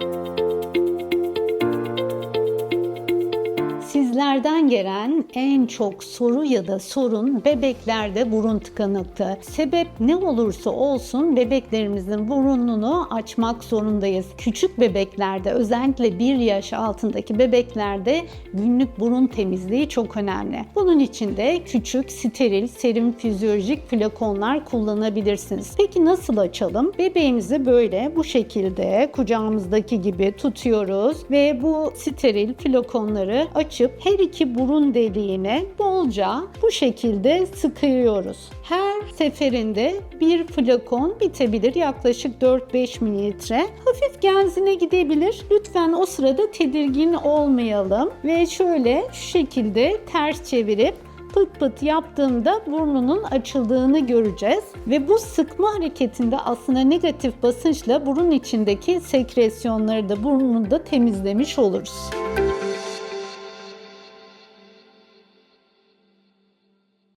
Música Sizlerden gelen en çok soru ya da sorun bebeklerde burun tıkanıklığı. Sebep ne olursa olsun bebeklerimizin burnunu açmak zorundayız. Küçük bebeklerde özellikle 1 yaş altındaki bebeklerde günlük burun temizliği çok önemli. Bunun için de küçük, steril, serum fizyolojik flakonlar kullanabilirsiniz. Peki nasıl açalım? Bebeğimizi böyle bu şekilde kucağımızdaki gibi tutuyoruz ve bu steril flakonları açıp her iki burun deliğine bolca bu şekilde sıkıyoruz. Her seferinde bir flakon bitebilir yaklaşık 4-5 mililitre. Hafif genzine gidebilir. Lütfen o sırada tedirgin olmayalım ve şöyle şu şekilde ters çevirip pıt pıt yaptığımda burnunun açıldığını göreceğiz. Ve bu sıkma hareketinde aslında negatif basınçla burun içindeki sekresyonları da burnunu da temizlemiş oluruz.